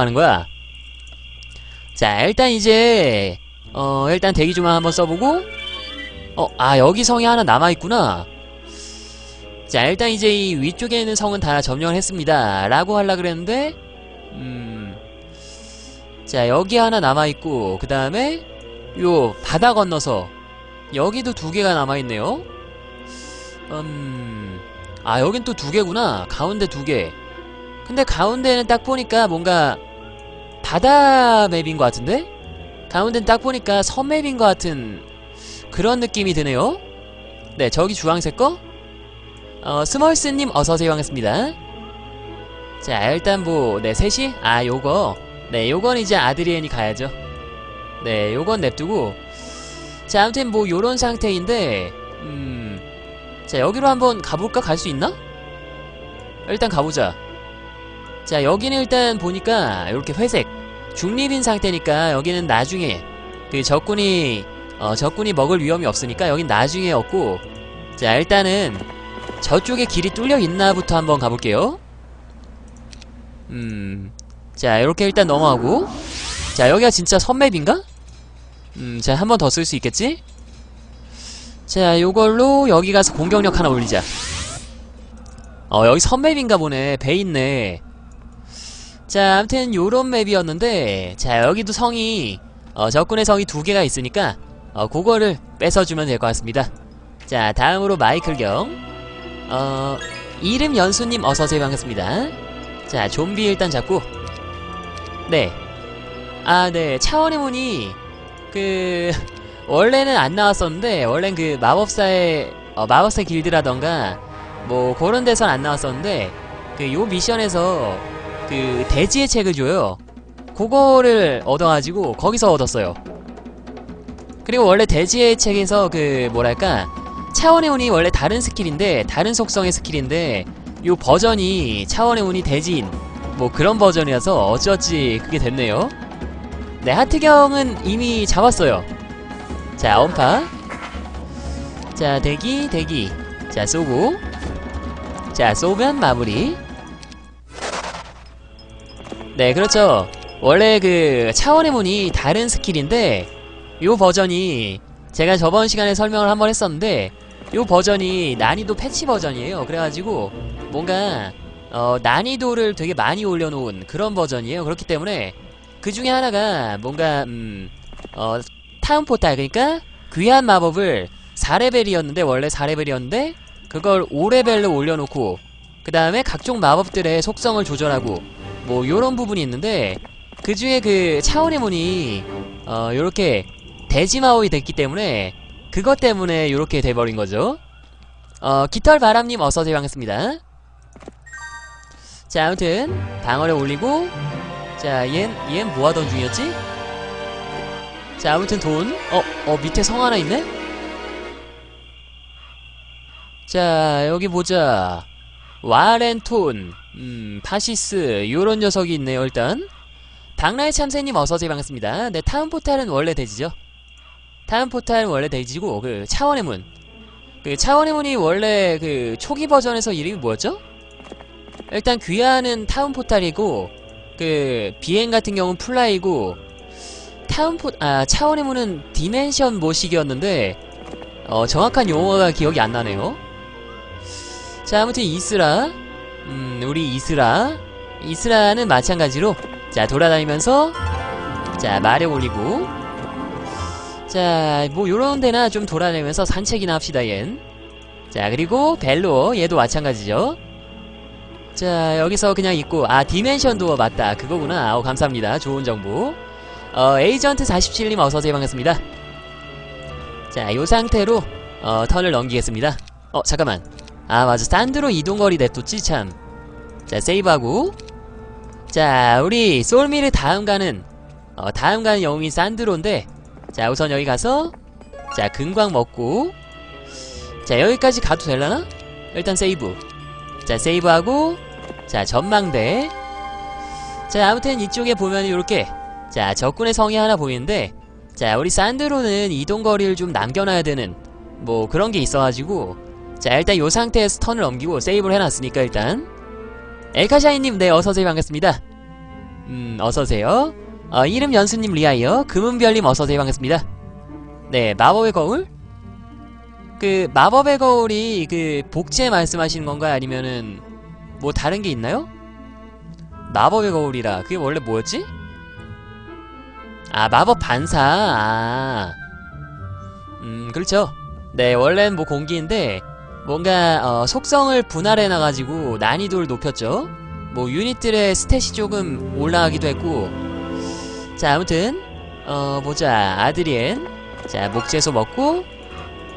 하는 거야. 자, 일단 이제 어, 일단 대기 좀 한번 써보고 어, 아, 여기 성이 하나 남아있구나. 자, 일단 이제 이 위쪽에 있는 성은 다 점령을 했습니다. 라고 하려 그랬는데, 음, 자, 여기 하나 남아있고, 그 다음에, 요, 바다 건너서, 여기도 두 개가 남아있네요. 음, 아, 여긴 또 두 개구나. 가운데 두 개. 근데 가운데는 딱 보니까 뭔가, 바다 맵인 것 같은데? 가운데는 딱 보니까 섬 맵인 것 같은 그런 느낌이 드네요. 네, 저기 주황색 거? 어, 스멀스님 어서오세요 반갑습니다. 자, 일단 뭐, 네, 셋이? 아, 요거. 네, 요건 이제 아드리엔이 가야죠. 네, 요건 냅두고. 자, 아무튼 뭐, 요런 상태인데, 음. 자, 여기로 한번 가볼까? 갈 수 있나? 일단 가보자. 자, 여기는 일단 보니까, 이렇게 회색. 중립인 상태니까, 여기는 나중에, 그 적군이 어, 적군이 먹을 위험이 없으니까 여긴 나중에 얻고 자 일단은 저쪽에 길이 뚫려 있나부터 한번 가볼게요 음자 이렇게 일단 넘어가고 자 여기가 진짜 선맵인가? 음자 한 번 더 쓸 수 있겠지? 자 요걸로 여기 가서 공격력 하나 올리자 어 여기 선맵인가 보네 배 있네 자 아무튼 요런 맵이었는데 자 여기도 성이 어 적군의 성이 두 개가 있으니까 어, 그거를 뺏어주면 될 것 같습니다. 자, 다음으로 마이클 경. 어, 이름 연수님 어서오세요. 반갑습니다. 자, 좀비 일단 잡고. 네. 아, 네. 차원의 문이, 그, 원래는 안 나왔었는데, 원래는 그 마법사의, 어, 마법사 길드라던가, 뭐, 그런 데선 안 나왔었는데, 그, 요 미션에서, 그, 대지의 책을 줘요. 그거를 얻어가지고, 거기서 얻었어요. 그리고 원래 대지의 책에서 그 뭐랄까 차원의 운이 원래 다른 스킬인데 다른 속성의 스킬인데 요 버전이 차원의 운이 대지인 뭐 그런 버전이라서 어찌어찌 그게 됐네요. 네 하트경은 이미 잡았어요. 자 엄파. 자 대기 대기. 자 쏘고. 자 쏘면 마무리 네 그렇죠. 원래 그 차원의 문이 다른 스킬인데 요 버전이 제가 저번 시간에 설명을 한번 했었는데 요 버전이 난이도 패치 버전이에요. 그래가지고 뭔가 어, 난이도를 되게 많이 올려놓은 그런 버전이에요. 그렇기 때문에 그 중에 하나가 뭔가 음, 어, 타운 포탈 그러니까 귀한 마법을 4레벨이었는데 원래 4레벨이었는데 그걸 5레벨로 올려놓고 그 다음에 각종 마법들의 속성을 조절하고 뭐 요런 부분이 있는데 그 중에 그 차원의 문이 어 요렇게 대지마법이 됐기 때문에 그것 때문에 요렇게 돼버린 거죠 어 깃털 바람님 어서오세요 반갑습니다 자 아무튼 방어력 올리고 자얜 얜 뭐하던 중이었지? 자 아무튼 돈 어? 어 밑에 성 하나 있네? 자 여기 보자 와렌톤 음 파시스 요런 녀석이 있네요 일단 박라의 참새님 어서오세요 반갑습니다 네 타운 포탈은 원래 돼지죠 타운 포탈은 원래 돼지고 그 차원의 문. 그 차원의 문이 원래 그 초기 버전에서 이름이 뭐였죠? 일단 귀하는 타운 포탈이고 그 비행 같은 경우는 플라이고 타운 포아 차원의 문은 디멘션 모식이었는데 어 정확한 용어가 기억이 안 나네요. 자 아무튼 이스라 음 우리 이스라 이스라는 마찬가지로 자 돌아다니면서 자 말에 올리고 자, 뭐 요런 데나 좀 돌아다니면서 산책이나 합시다, 얜. 자, 그리고 벨로 얘도 마찬가지죠. 자, 여기서 그냥 있고 아, 디멘션 도어 맞다. 그거구나. 어, 감사합니다. 좋은 정보. 어, 에이전트 47님 어서 오세요. 반갑습니다. 자, 요 상태로 어, 턴을 넘기겠습니다. 어, 잠깐만. 아, 맞아. 산드로 이동거리 냅뒀지 참. 자, 세이브하고 자, 우리 솔미르 다음 가는 어, 다음 가는 영웅인 산드로인데 자 우선 여기 가서 자 금광 먹고 자 여기까지 가도 될라나? 일단 세이브 자 세이브하고 자 전망대 자 아무튼 이쪽에 보면 이렇게 자 적군의 성이 하나 보이는데 자 우리 산드로는 이동거리를 좀 남겨놔야 되는 뭐 그런 게 있어가지고 자 일단 요 상태에서 턴을 넘기고 세이브를 해놨으니까 일단 엘카샤이님 네 어서오세요 반갑습니다 음, 어서오세요. 어, 이름 연수님 리아이어, 금은별님 어서오세요. 반갑습니다. 네, 마법의 거울? 그, 마법의 거울이 그, 복제 말씀하시는 건가요? 아니면은, 뭐 다른 게 있나요? 마법의 거울이라, 그게 원래 뭐였지? 아, 마법 반사, 아. 음, 그렇죠. 네, 원래는 뭐 공기인데, 뭔가, 어, 속성을 분할해놔가지고 난이도를 높였죠. 뭐 유닛들의 스탯이 조금 올라가기도 했고. 자 아무튼 어 보자. 아드리엔. 자 목재소 먹고.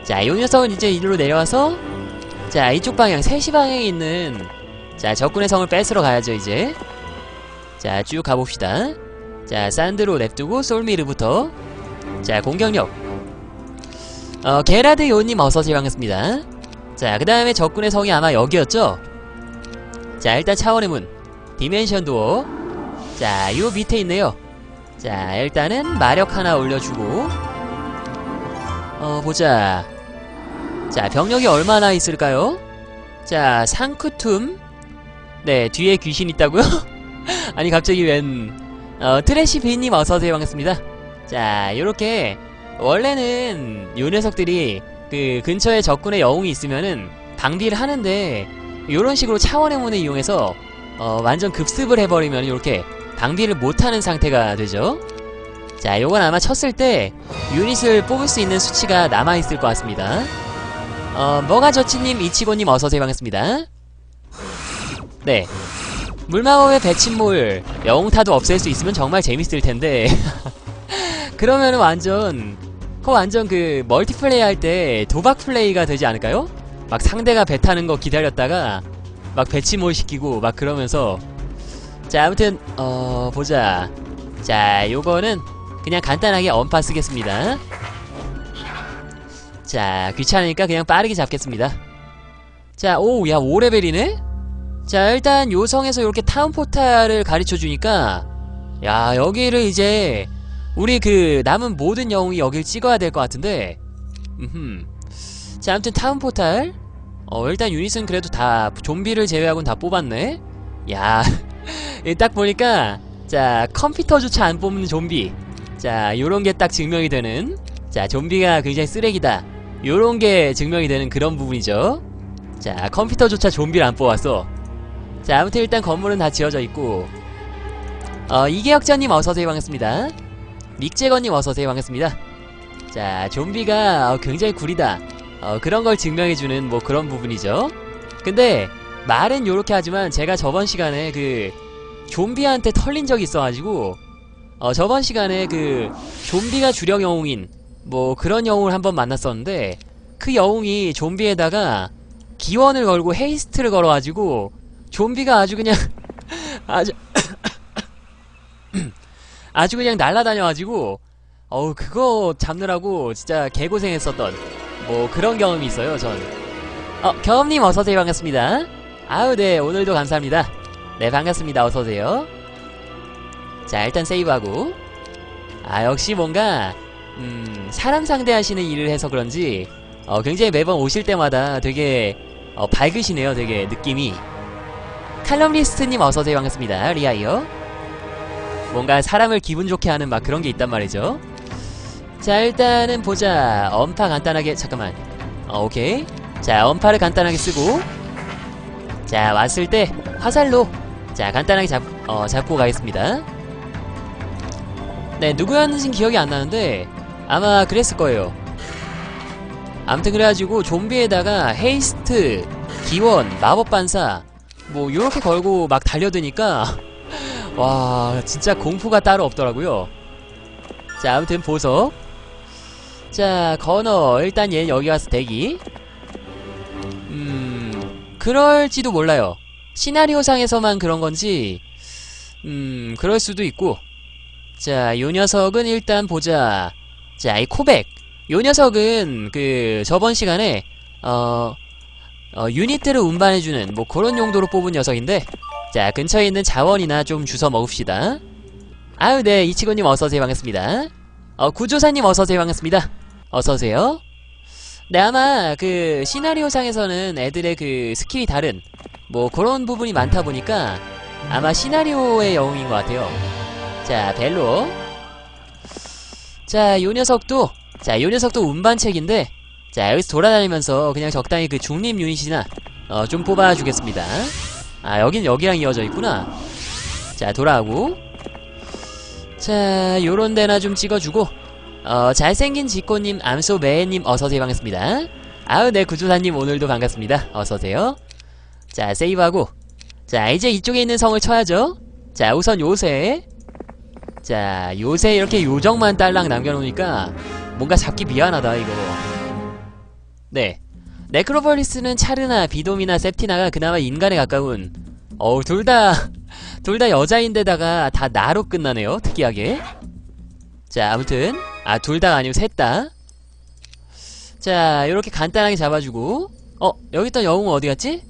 자 요 녀석은 이제 이리로 내려와서. 자 이쪽 방향 3시 방향에 있는. 자 적군의 성을 뺏으러 가야죠 이제. 자 쭉 가봅시다. 자 산드로 냅두고 솔미르부터. 자 공격력. 어 게라드 요님 어서오세요 반갑습니다 자 그 다음에 적군의 성이 아마 여기였죠? 자 일단 차원의 문. 디멘션 도어. 자 요 밑에 있네요. 자 일단은 마력 하나 올려주고. 어 보자. 자 병력이 얼마나 있을까요? 자 상크툼. 네 뒤에 귀신 있다고요? 아니 갑자기 웬 어, 트래시 비님 어서오세요. 반갑습니다. 자 요렇게 원래는 요 녀석들이 그 근처에 적군의 영웅이 있으면은 방비를 하는데 요런 식으로 차원의 문을 이용해서 어, 완전 급습을 해버리면 이렇게 방비를 못하는 상태가 되죠. 자, 요건 아마 쳤을 때 유닛을 뽑을 수 있는 수치가 남아있을 것 같습니다. 어, 뭐가 저치님, 이치고님 어서오세요 반갑습니다. 네. 물마법의 배침몰, 영웅타도 없앨 수 있으면 정말 재밌을 텐데. 그러면은 완전, 그거 완전 그 멀티플레이 할 때 도박 플레이가 되지 않을까요? 막 상대가 배 타는 거 기다렸다가 막 배치몰 시키고 막 그러면서 자 아무튼 어 보자. 자 요거는 그냥 간단하게 언파 쓰겠습니다. 자 귀찮으니까 그냥 빠르게 잡겠습니다. 자 오 야 5레벨이네? 자 일단 요 성에서 이렇게 타운 포탈을 가르쳐 주니까 야 여기를 이제 우리 그 남은 모든 영웅이 여길 찍어야 될 것 같은데. 음흠. 자 아무튼 타운 포탈. 어 일단 유닛은 그래도 다 좀비를 제외하고는 다 뽑았네. 야, 이딱 보니까 자 컴퓨터조차 안 뽑는 좀비. 자 요런 게 딱 증명이 되는 자 좀비가 굉장히 쓰레기다. 요런 게 증명이 되는 그런 부분이죠. 자 컴퓨터조차 좀비를 안 뽑았어. 자 아무튼 일단 건물은 다 지어져 있고. 어 이계혁자님 어서오세요. 반갑습니다 닉재건님 어서오세요. 반갑습니다. 자 좀비가 어, 굉장히 구리다. 어, 그런 걸 증명해주는 뭐 그런 부분이죠. 근데 말은 요렇게 하지만 제가 저번 시간에 그 좀비한테 털린 적이 있어가지고 어, 저번 시간에 그 좀비가 주력 영웅인 뭐 그런 영웅을 한번 만났었는데 그 영웅이 좀비에다가 기원을 걸고 헤이스트를 걸어가지고 좀비가 아주 그냥 아주 아주 그냥 날라다녀가지고 어우 그거 잡느라고 진짜 개고생했었던 뭐 그런 경험이 있어요 전. 어, 경험님 어서오세요. 반갑습니다. 아우 네. 오늘도 감사합니다. 네 반갑습니다. 어서오세요. 자 일단 세이브하고. 아 역시 뭔가 음 사람 상대하시는 일을 해서 그런지 어 굉장히 매번 오실 때마다 되게 어 밝으시네요 되게 느낌이. 칼럼리스트님 어서오세요. 반갑습니다. 리아이어 뭔가 사람을 기분 좋게 하는 막 그런 게 있단 말이죠. 자 일단은 보자. 엄파 간단하게 잠깐만. 어 오케이. 자 엄파를 간단하게 쓰고. 자 왔을 때 화살로. 자 간단하게 잡, 어, 잡고 가겠습니다. 네 누구였는지 기억이 안 나는데 아마 그랬을 거예요. 아무튼 그래가지고 좀비에다가 헤이스트 기원 마법 반사 뭐 요렇게 걸고 막 달려드니까 와 진짜 공포가 따로 없더라고요. 자 아무튼 보석. 자 건어. 일단 얘 여기 와서 대기. 음 그럴지도 몰라요. 시나리오상에서만 그런 건지 음 그럴 수도 있고. 자 요 녀석은 일단 보자. 자 이 코백. 요 녀석은 그 저번 시간에 어, 어 유닛들을 운반해주는 뭐 그런 용도로 뽑은 녀석인데 자 근처에 있는 자원이나 좀 주워 먹읍시다 아유 네 이치고님 어서오세요 반갑습니다 어 구조사님 어서오세요 반갑습니다 어서오세요 네 아마 그 시나리오상에서는 애들의 그 스킬이 다른 뭐 그런 부분이 많다 보니까 아마 시나리오의 영웅인 것 같아요. 자, 벨로. 자, 요 녀석도, 자, 요 녀석도 운반책인데, 자, 여기서 돌아다니면서 그냥 적당히 그 중립 유닛이나, 어, 좀 뽑아주겠습니다. 아, 여긴 여기랑 이어져 있구나. 자, 돌아오고. 자, 요런 데나 좀 찍어주고, 어, 잘생긴 지코님, 암소 매님, 어서오세요. 반갑습니다. 아우, 네, 구조사님, 오늘도 반갑습니다. 어서오세요. 자, 세이브하고. 자, 이제 이쪽에 있는 성을 쳐야죠. 자, 우선 요새. 자, 요새 이렇게 요정만 딸랑 남겨놓으니까 뭔가 잡기 미안하다, 이거. 네. 네크로폴리스는 차르나, 비돔이나 세프티나가 그나마 인간에 가까운, 어우, 둘 다, 둘 다 여자인데다가 다 나로 끝나네요, 특이하게. 자, 아무튼, 아, 둘 다 아니고 셋 다. 자, 요렇게 간단하게 잡아주고, 어, 여기 있던 영웅은 어디 갔지?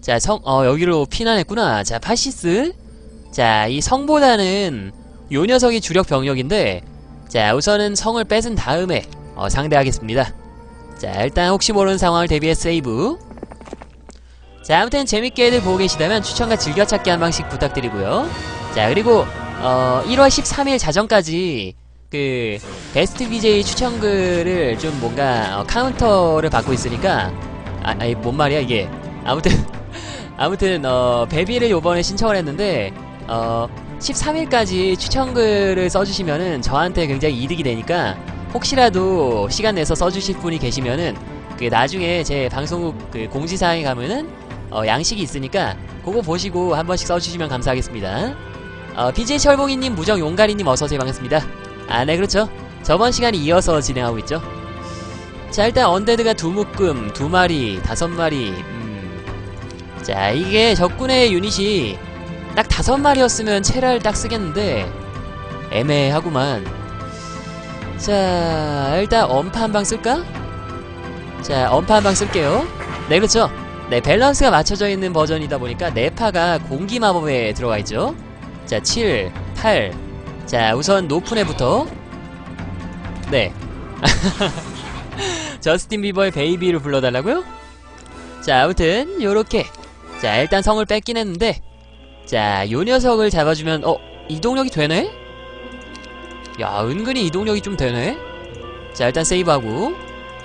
자, 성, 어, 여기로 피난했구나. 자, 파시스. 자, 이 성보다는 요 녀석이 주력 병력인데, 자, 우선은 성을 뺏은 다음에, 어, 상대하겠습니다. 자, 일단 혹시 모르는 상황을 대비해 세이브. 자, 아무튼 재밌게들 보고 계시다면 추천과 즐겨찾기 한 방씩 부탁드리고요. 자, 그리고, 어, 1월 13일 자정까지, 그, 베스트 BJ 추천글을 좀 뭔가, 어, 카운터를 받고 있으니까, 아, 아니, 뭔 말이야, 이게. 아무튼, 아무튼 어 베비를 요번에 신청을 했는데 어 13일까지 추천글을 써주시면은 저한테 굉장히 이득이 되니까 혹시라도 시간 내서 써주실 분이 계시면은 그 나중에 제 방송국 그 공지사항에 가면은 어 양식이 있으니까 그거 보시고 한 번씩 써주시면 감사하겠습니다. 어 BJ 철봉이님 무정 용가리님 어서오세요 반갑습니다. 아 네 그렇죠. 저번 시간에 이어서 진행하고 있죠. 자 일단 언데드가 두 묶음 두 마리 다섯 마리 음, 자 이게 적군의 유닛이 딱 다섯 마리였으면 체라를 딱 쓰겠는데 애매하구만 자 일단 엄파 한 방 쓸까? 자 엄파 한 방 쓸게요. 네 그렇죠. 네 밸런스가 맞춰져 있는 버전이다 보니까 네파가 공기 마법에 들어가 있죠. 자 7, 8 자 우선 높은 애부터. 네. 저스틴 비버의 베이비를 불러달라고요? 자 아무튼 요렇게. 자 일단 성을 뺏긴 했는데. 자 요 녀석을 잡아주면 어 이동력이 되네? 야 은근히 이동력이 좀 되네. 자 일단 세이브하고.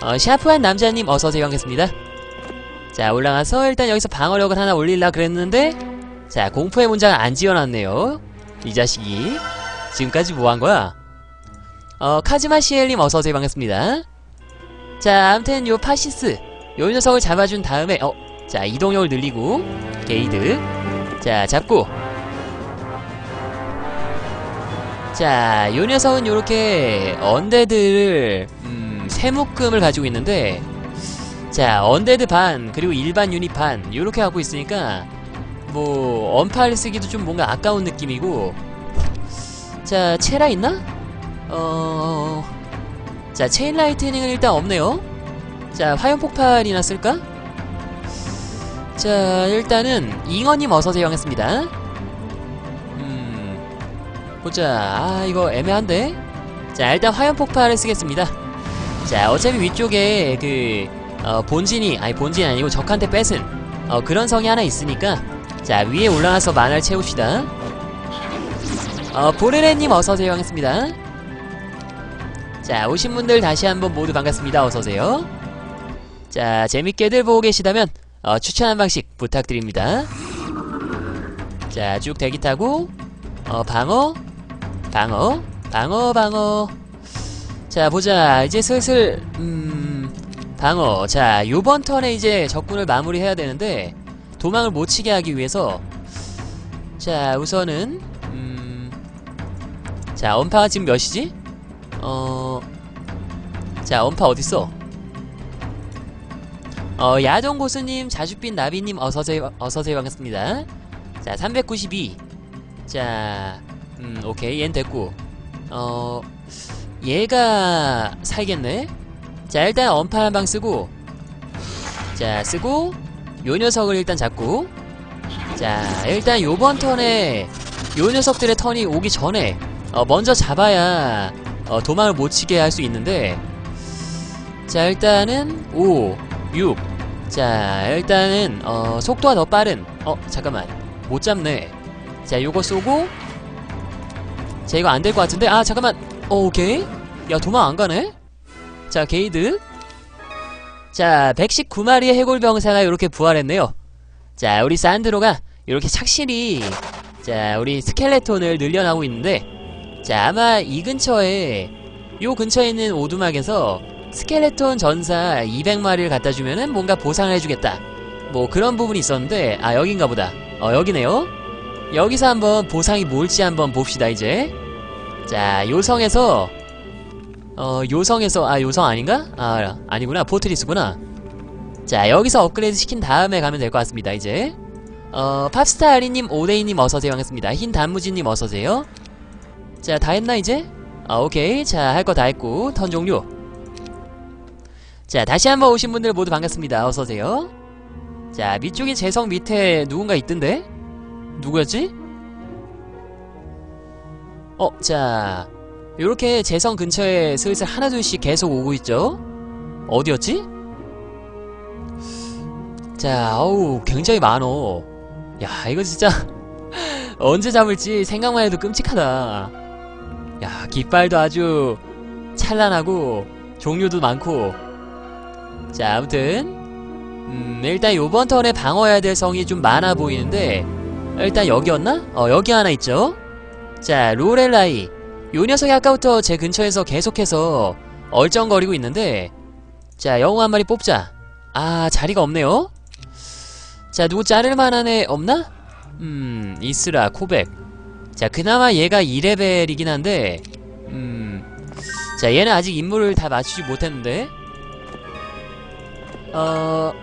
어 샤프한 남자님 어서오세요. 반갑습니다. 자 올라가서 일단 여기서 방어력을 하나 올릴라 그랬는데 자 공포의 문장을 안 지어놨네요. 이 자식이. 지금까지 뭐 한 거야? 어 카즈마 시엘님 어서오세요. 반갑습니다. 자 암튼 요 파시스. 요 녀석을 잡아준 다음에 어 자 이동력을 늘리고 게이드. 자 잡고 자 요 녀석은 요렇게 언데드를 음, 세묶음을 가지고 있는데 자 언데드 반 그리고 일반 유닛 반 요렇게 갖고 있으니까 뭐 언팔 쓰기도 좀 뭔가 아까운 느낌이고 자 체라 있나? 어... 자 체인 라이트닝은 일단 없네요 자 화염 폭발이나 쓸까? 자 일단은 잉어님 반갑습니다 음 보자. 아 이거 애매한데? 자 일단 화염 폭발을 쓰겠습니다. 자 어차피 위쪽에 그 어, 본진이 아니 본진이 아니고 적한테 뺏은 어, 그런 성이 하나 있으니까 자 위에 올라가서 만화를 채웁시다. 어 보르레님 어서오세요. 반갑습니다. 자 오신 분들 다시 한번 모두 반갑습니다. 어서오세요. 자 재밌게들 보고 계시다면 어, 추천 한 방씩 부탁드립니다. 자, 쭉 대기 타고 어, 방어, 방어, 방어, 방어. 자, 보자. 이제 슬슬 음, 방어. 자, 요번 턴에 이제 적군을 마무리해야 되는데 도망을 못 치게 하기 위해서 자, 우선은 음, 자, 언파가 지금 몇이지? 어, 자, 언파 어딨어? 어, 야동 고수님, 자주빈 나비님, 어서오세요, 어서오세요, 반갑습니다. 자, 392. 자, 음, 오케이, 얜 됐고. 어, 얘가 살겠네? 자, 일단 언팔 한 방 쓰고. 자, 쓰고, 요 녀석을 일단 잡고. 자, 일단 요번 턴에 요 녀석들의 턴이 오기 전에, 어, 먼저 잡아야, 어, 도망을 못 치게 할 수 있는데, 자, 일단은 5, 6, 자 일단은 어 속도가 더 빠른 어 잠깐만 못 잡네 자 요거 쏘고 자 이거 안 될 것 같은데? 아 잠깐만. 어 오케이. 야 도망 안 가네? 자 게이드. 자 119마리의 해골병사가 이렇게 부활했네요. 자 우리 산드로가 이렇게 착실히 자 우리 스켈레톤을 늘려나고 있는데 자 아마 이 근처에 요 근처에 있는 오두막에서 스켈레톤 전사 200마리를 갖다 주면은 뭔가 보상을 해주겠다. 뭐 그런 부분이 있었는데 아 여긴가 보다. 어 여기네요 여기서 한번 보상이 뭘지 한번 봅시다 이제. 자 요성에서 어 요성에서 아 요성 아닌가? 아 아니구나. 포트리스구나. 자 여기서 업그레이드 시킨 다음에 가면 될 것 같습니다 이제. 어 팝스타 아리님 오데이님 어서오세요. 반갑습니다. 흰 단무지님 어서오세요. 자 다 했나 이제? 아 오케이. 자 할 거 다 했고 턴 종료. 자 다시 한번 오신 분들 모두 반갑습니다. 어서오세요. 자 밑쪽에 재성 밑에 누군가 있던데? 누구였지? 어, 자, 요렇게 재성 근처에 슬슬 하나둘씩 계속 오고 있죠? 어디였지? 자, 어우, 굉장히 많어. 야, 이거 진짜 언제 잡을지 생각만 해도 끔찍하다. 야, 깃발도 아주 찬란하고 종류도 많고. 자, 아무튼 음, 일단 요번 턴에 방어해야 될 성이 좀 많아 보이는데 일단 여기였나? 어, 여기 하나 있죠? 자, 로렐라이. 요 녀석이 아까부터 제 근처에서 계속해서 얼쩡거리고 있는데, 자, 영웅 한 마리 뽑자. 아, 자리가 없네요? 자, 누구 자를 만한 애 없나? 음, 이스라, 코백. 자, 그나마 얘가 2레벨이긴 한데, 음, 자, 얘는 아직 임무를 다 맞추지 못했는데, 어,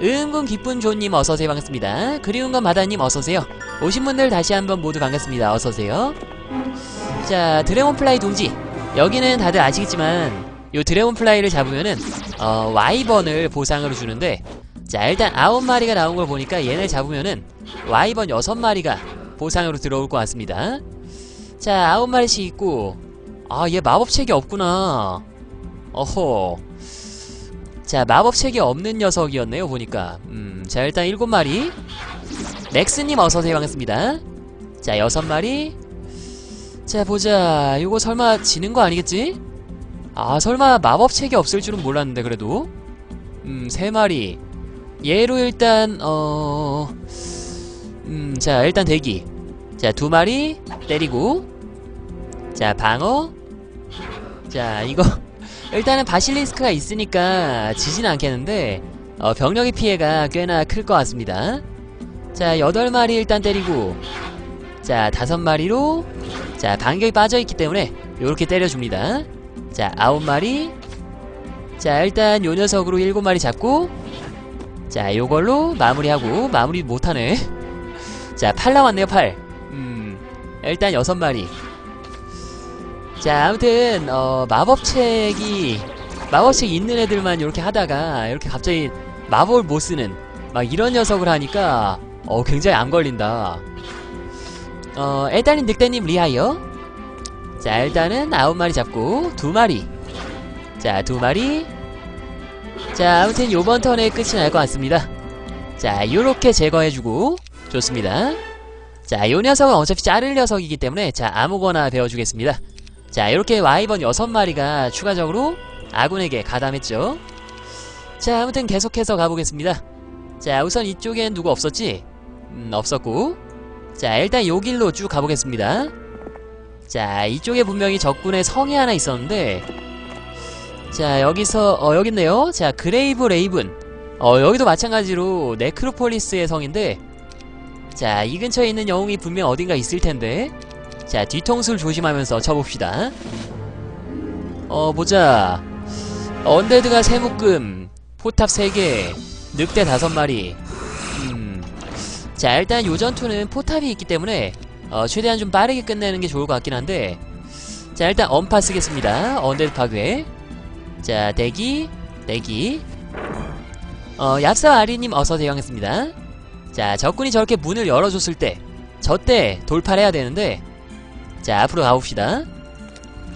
은근 기쁜 조님 어서오세요. 반갑습니다. 그리운 건 바다님 어서오세요. 오신 분들 다시 한번 모두 반갑습니다. 어서오세요. 자 드래곤플라이 동지. 여기는 다들 아시겠지만 요 드래곤플라이를 잡으면은 어 와이번을 보상으로 주는데 자 일단 아홉 마리가 나온 걸 보니까 얘네 잡으면은 와이번 여섯 마리가 보상으로 들어올 것 같습니다. 자 아홉 마리씩 있고 아 얘 마법책이 없구나. 어허 자 마법책이 없는 녀석이었네요 보니까. 음 자 일단 일곱 마리. 맥스님 어서오세요 반갑습니다. 자 여섯 마리. 자 보자. 요거 설마 지는 거 아니겠지? 아 설마 마법책이 없을 줄은 몰랐는데 그래도. 음 세 마리. 얘로 일단 어... 음 자 일단 대기. 자 두 마리 때리고. 자 방어. 자 이거 일단은 바실리스크가 있으니까 지진 않겠는데 어, 병력의 피해가 꽤나 클 것 같습니다. 자 여덟 마리 일단 때리고 자 다섯 마리로 자 반격이 빠져있기 때문에 요렇게 때려줍니다. 자 아홉 마리. 자 일단 요 녀석으로 일곱 마리 잡고 자 요걸로 마무리하고 마무리 못하네. 자8 남았네요 8음 일단 여섯 마리 자 아무튼 어 마법책이 마법책 있는 애들만 이렇게 하다가 이렇게 갑자기 마법을 못 쓰는 막 이런 녀석을 하니까 어 굉장히 안 걸린다. 어 일단은 늑대님 리하이어. 자 일단은 아홉 마리 잡고 두 마리. 자 두 마리. 자 아무튼 요번 턴에 끝이 날 것 같습니다. 자 요렇게 제거해주고 좋습니다. 자요 녀석은 어차피 자를 녀석이기 때문에 자 아무거나 배워주겠습니다 자 이렇게 와이번 6마리가 추가적으로 아군에게 가담했죠. 자 아무튼 계속해서 가보겠습니다. 자 우선 이쪽엔 누구 없었지? 음 없었고. 자 일단 요 길로 쭉 가보겠습니다. 자 이쪽에 분명히 적군의 성이 하나 있었는데. 자 여기서 어 여깄네요. 자 그레이브 레이븐. 어 여기도 마찬가지로 네크로폴리스의 성인데. 자 이 근처에 있는 영웅이 분명 어딘가 있을텐데 자 뒤통수를 조심하면서 쳐봅시다. 어 보자. 언데드가 세묶음 포탑 3개 늑대 5마리. 음 자 일단 요 전투는 포탑이 있기 때문에 어 최대한 좀 빠르게 끝내는 게 좋을 것 같긴 한데 자 일단 엄파 쓰겠습니다. 언데드 파괴. 자 대기 대기. 어 얍사 아리님 어서 대응했습니다. 자 적군이 저렇게 문을 열어줬을 때 저때 돌파를 해야 되는데 자 앞으로 가봅시다.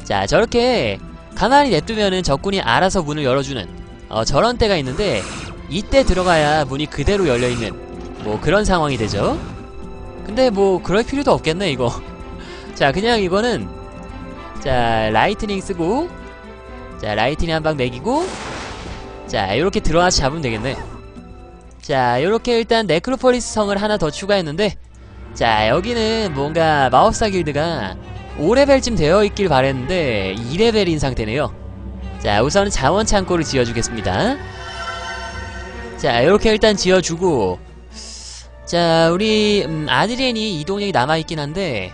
자 저렇게 가만히 냅두면은 적군이 알아서 문을 열어주는 어 저런 때가 있는데 이때 들어가야 문이 그대로 열려있는 뭐 그런 상황이 되죠. 근데 뭐 그럴 필요도 없겠네 이거. 자 그냥 이거는 자 라이트닝 쓰고 자 라이트닝 한 방 매기고 자 이렇게 들어와서 잡으면 되겠네. 자 요렇게 일단 네크로폴리스 성을 하나 더 추가했는데 자 여기는 뭔가 마법사 길드가 5레벨쯤 되어 있길 바랬는데 2레벨인 상태네요. 자 우선은 자원 창고를 지어주겠습니다. 자 이렇게 일단 지어주고 자 우리 음, 아드리엔이 이동력이 남아있긴 한데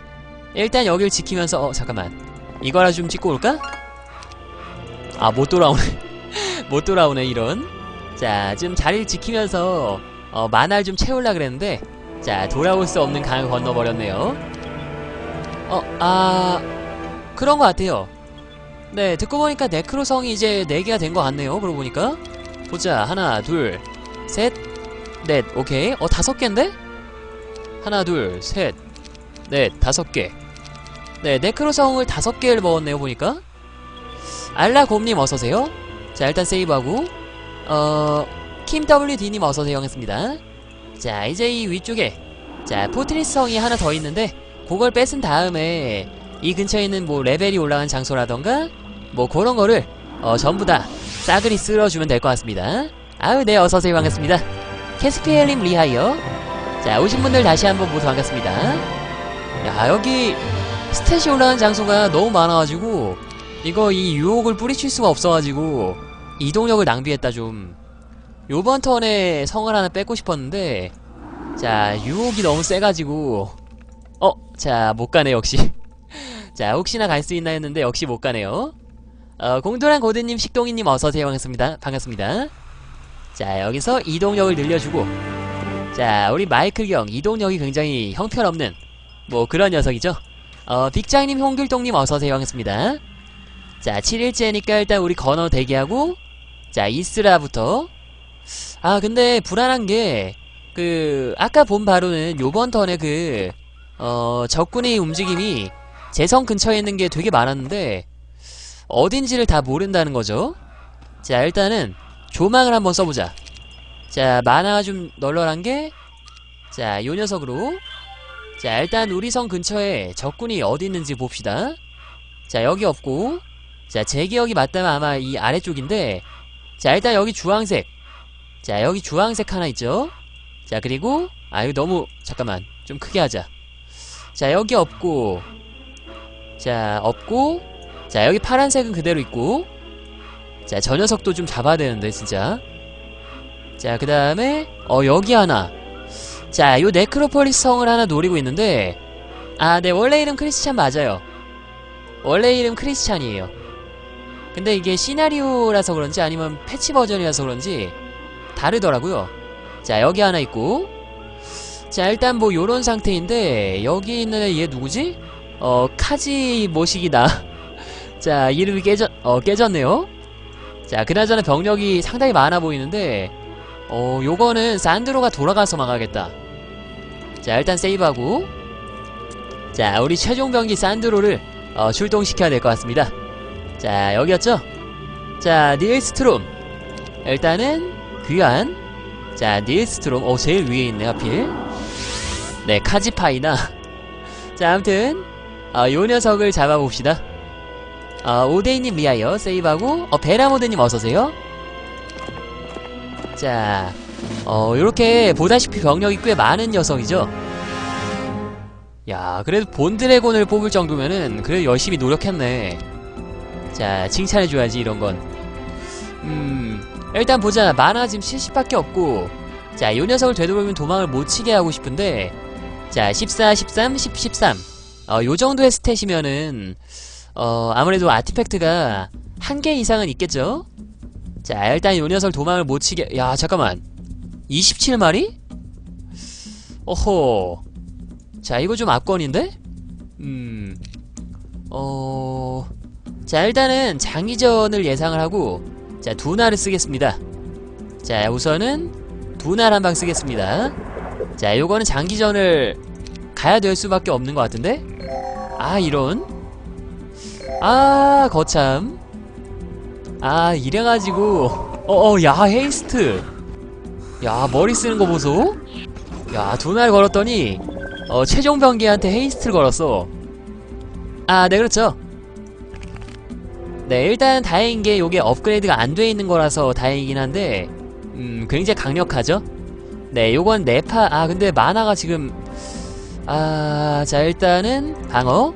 일단 여길 지키면서 어 잠깐만. 이거라 좀 찍고 올까? 아 못 돌아오네. 못 돌아오네 이런. 자 지금 자리를 지키면서 어, 만화를 좀 채우려 그랬는데 자 돌아올 수 없는 강을 건너버렸네요 어 아 그런 것 같아요 네 듣고 보니까 네크로성이 이제 4개가 된 것 같네요 그러고 보니까 보자 하나 둘 셋 넷 오케이 어 다섯 개인데? 하나 둘 셋 넷 다섯 개 네, 네크로성을 다섯 개를 먹었네요, 보니까. 알라곰님 어서오세요. 자, 일단 세이브하고, 어, 킴WD님 어서오세요 하겠습니다. 자, 이제 이 위쪽에, 자, 포트리스 성이 하나 더 있는데, 그걸 뺏은 다음에, 이 근처에 있는 뭐 레벨이 올라간 장소라던가, 뭐 그런 거를, 어, 전부 다 싸그리 쓸어주면 될 것 같습니다. 아유, 네, 어서오세요 반갑습니다. 캐스피엘님 리하이어. 자, 오신 분들 다시 한번 모두 반갑습니다. 야, 여기, 스탯이 올라간 장소가 너무 많아가지고 이거 이 유혹을 뿌리칠 수가 없어가지고 이동력을 낭비했다 좀 요번 턴에 성을 하나 뺏고 싶었는데 자 유혹이 너무 세가지고 어? 자 못가네 역시 자 혹시나 갈 수 있나 했는데 역시 못가네요 어, 공돌한 고드님 식동이님 어서오세요 반갑습니다 반갑습니다 자 여기서 이동력을 늘려주고 자 우리 마이클 경 이동력이 굉장히 형편없는 뭐 그런 녀석이죠 어, 빅장님, 홍길동님 어서오세요 하겠습니다. 자, 7일째니까 일단 우리 건어 대기하고, 자, 이스라부터. 아, 근데 불안한 게, 그, 아까 본 바로는 요번 턴에 그, 어, 적군의 움직임이 재성 근처에 있는 게 되게 많았는데, 어딘지를 다 모른다는 거죠. 자, 일단은, 조망을 한번 써보자. 자, 만화가 좀 널널한 게, 자, 요 녀석으로, 자 일단 우리 성 근처에 적군이 어디 있는지 봅시다. 자 여기 없고. 자 제 기억이 맞다면 아마 이 아래쪽인데. 자 일단 여기 주황색 자 여기 주황색 하나 있죠 자 그리고 아 이거 너무 잠깐만 좀 크게 하자 자 여기 없고 자 없고 자 여기 파란색은 그대로 있고 자 저 녀석도 좀 잡아야 되는데 진짜 자 그 다음에 어 여기 하나 자, 요 네크로폴리스 성을 하나 노리고 있는데 아, 네, 원래 이름 크리스찬 맞아요. 원래 이름 크리스찬이에요. 근데 이게 시나리오라서 그런지 아니면 패치 버전이라서 그런지 다르더라고요. 자, 여기 하나 있고 자, 일단 뭐 요런 상태인데 여기 있는 애얘 누구지? 어, 카지 모식이다. 자, 이름이 깨졌, 어, 깨졌네요. 자, 그나저나 병력이 상당히 많아 보이는데 어, 요거는 산드로가 돌아가서 막아야겠다. 자 일단 세이브하고 자 우리 최종 병기 산드로를 어, 출동시켜야 될 것 같습니다 자 여기였죠 자 닐스트롬 일단은 귀한? 자 닐스트롬 어 제일 위에 있네 하필. 네 카지파이나. 자 아무튼 어, 요 녀석을 잡아봅시다. 어, 오데이님 리하여 세이브하고 어 베라모드님 어서오세요. 자 어, 요렇게 보다시피 병력이 꽤 많은 녀석이죠. 야, 그래도 본드래곤을 뽑을 정도면은 그래도 열심히 노력했네. 자, 칭찬해줘야지 이런 건. 음, 일단 보자. 만화 지금 70밖에 없고 자, 요 녀석을 되돌리면 도망을 못 치게 하고 싶은데 자, 14, 13, 10, 13 어, 요 정도의 스탯이면은 어, 아무래도 아티팩트가 한 개 이상은 있겠죠? 자, 일단 요 녀석 도망을 못 치게 야, 잠깐만. 27마리? 어허. 자, 이거 좀 압권인데? 음. 어. 자, 일단은 장기전을 예상을 하고, 자, 두날을 쓰겠습니다. 자, 우선은 두날 한방 쓰겠습니다. 자, 요거는 장기전을 가야 될 수밖에 없는 것 같은데? 아, 이런. 아, 거참. 아, 이래가지고. 어어, 야, 헤이스트. 야 머리 쓰는 거 보소 야 두날 걸었더니 어 최종 병기한테 헤이스트를 걸었어 아 네 그렇죠 네 일단 다행인 게 요게 업그레이드가 안 돼 있는 거라서 다행이긴 한데 음 굉장히 강력하죠? 네 요건 네파 아 근데 만화가 지금 아 자 일단은 방어.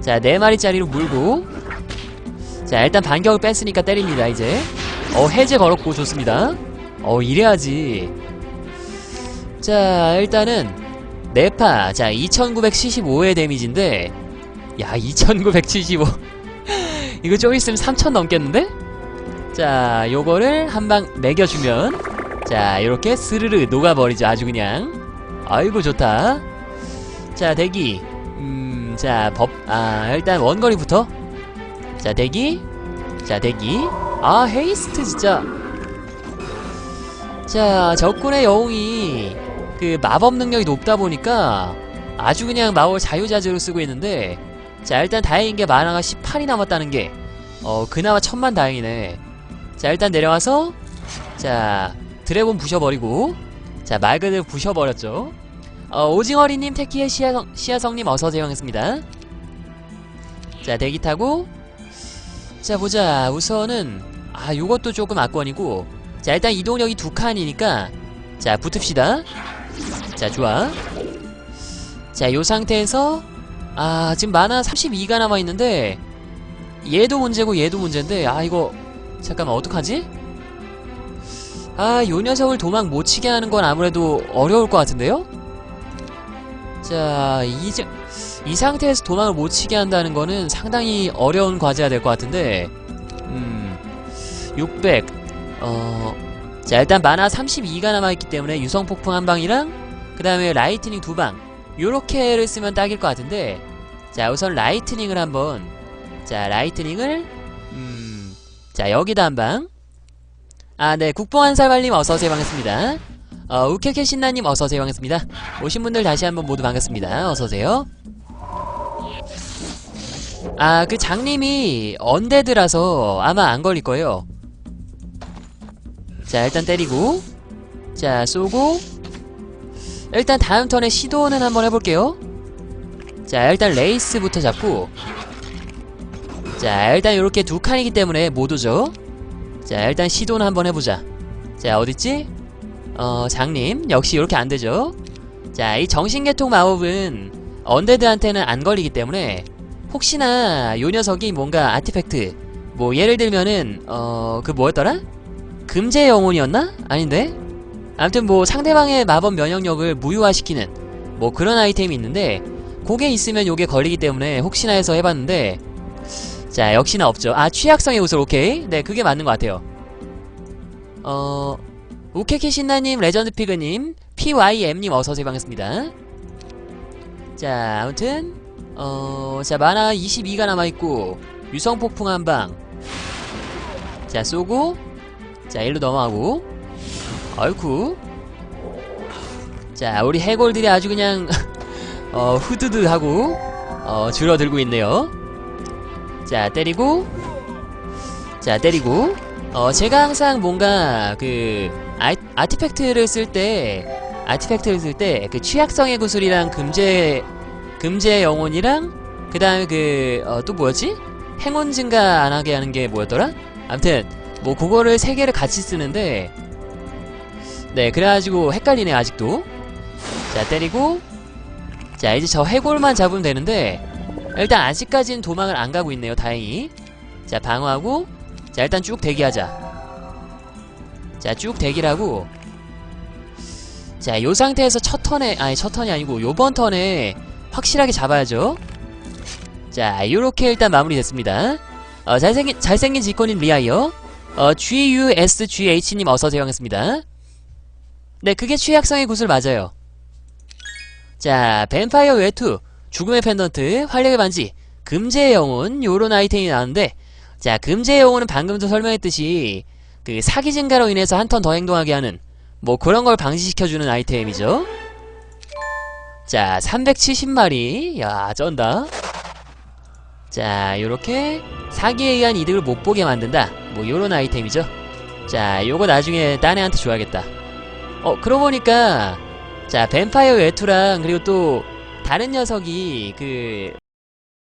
자 네 마리짜리로 물고. 자 일단 반격을 뺐으니까 때립니다 이제. 어 해제 걸었고 좋습니다. 어 이래야지. 자 일단은 네파. 자 2975의 데미지인데 야 2975 이거 좀 있으면 3000 넘겠는데? 자 요거를 한 방 매겨주면 자 요렇게 스르르 녹아버리죠 아주 그냥. 아이고 좋다. 자 대기. 음자 법 아 일단 원거리부터. 자 대기. 자 대기. 아 헤이스트 진짜. 자 적군의 영웅이 그 마법 능력이 높다 보니까 아주 그냥 마법을 자유자재로 쓰고 있는데 자 일단 다행인 게 만화가 18이 남았다는 게 어 그나마 천만 다행이네. 자 일단 내려와서 자 드래곤 부셔버리고 자 말 그대로 부셔버렸죠. 어 오징어리님 테키의 시야성, 시야성님 어서오세요 반갑습니다. 자 대기 타고 자 보자. 우선은 아 요것도 조금 악권이고 자 일단 이동력이 두 칸이니까 자 붙읍시다. 자 좋아. 자 요 상태에서 아 지금 만화 32가 남아있는데 얘도 문제고 얘도 문제인데 아 이거 잠깐만 어떡하지? 아 요 녀석을 도망 못 치게 하는 건 아무래도 어려울 것 같은데요? 자 이제 이 상태에서 도망을 못 치게 한다는 거는 상당히 어려운 과제가 될 것 같은데 음 600, 어, 자 일단 만화 32가 남아있기 때문에 유성폭풍 한 방이랑 그 다음에 라이트닝 두 방 요렇게를 쓰면 딱일 것 같은데 자 우선 라이트닝을 한번. 자 라이트닝을. 음, 자 여기다 한방. 아 네 국뽕한살발님 어서오세요. 반갑습니다. 어 우케케 신나님 어서오세요. 반갑습니다. 오신 분들 다시 한번 모두 반갑습니다. 어서오세요. 아 그 장님이 언데드라서 아마 안 걸릴 거예요. 자 일단 때리고. 자 쏘고. 일단 다음 턴에 시도는 한번 해볼게요 자 일단 레이스부터 잡고 자 일단 이렇게 두 칸이기 때문에 못 오죠 자 일단 시도는 한번 해보자 자 어딨지? 어 장님 역시 이렇게 안되죠 자 이 정신개통 마법은 언데드한테는 안 걸리기 때문에 혹시나 요 녀석이 뭔가 아티팩트 뭐 예를 들면은 어 그 뭐였더라? 금제 영혼이었나? 아닌데? 아무튼 뭐 상대방의 마법 면역력을 무효화시키는 뭐 그런 아이템이 있는데 그게 있으면 요게 걸리기 때문에 혹시나 해서 해봤는데 자 역시나 없죠. 아 취약성의 구슬 오케이. 네 그게 맞는 것 같아요. 어 우케키 신나님 레전드 피그님 PYM님 어서오세요. 반갑습니다. 자 아무튼 어 자 만화 22가 남아있고 유성폭풍 한방. 자 쏘고 자 일로 넘어가고. 어이쿠. 자 우리 해골들이 아주 그냥 어 후드드 하고 어 줄어들고 있네요. 자 때리고. 자 때리고. 어 제가 항상 뭔가 그 아, 아티팩트를 쓸 때 아티팩트를 쓸 때 그 취약성의 구슬이랑 금제 금제 영혼이랑 그 다음에 그어또 뭐였지? 행운 증가 안 하게 하는 게 뭐였더라? 암튼 뭐 그거를 세 개를 같이 쓰는데 네 그래가지고 헷갈리네 아직도. 자 때리고 자 이제 저 해골만 잡으면 되는데 일단 아직까지는 도망을 안 가고 있네요 다행히. 자 방어하고 자 일단 쭉 대기하자. 자 쭉 대기하고. 자 요 상태에서 첫 턴에 아니 첫 턴이 아니고 요번 턴에 확실하게 잡아야죠. 자 요렇게 일단 마무리 됐습니다. 어, 잘생긴 잘생긴 지코님 리아이어. 어 GUSGH님 어서오세요 반갑습니다. 네 그게 취약성의 구슬 맞아요 자 뱀파이어 외투. 죽음의 펜던트, 활력의 반지, 금제의 영혼 요런 아이템이 나왔는데 자 금제의 영혼은 방금도 설명했듯이 그 사기 증가로 인해서 한 턴 더 행동하게 하는 뭐 그런 걸 방지시켜주는 아이템이죠. 자 370마리. 야 쩐다. 자 요렇게 사기에 의한 이득을 못 보게 만든다. 뭐 요런 아이템이죠. 자 요거 나중에 딴 애한테 줘야겠다. 어 그러고 보니까 자 뱀파이어 외투랑 그리고 또 다른 녀석이 그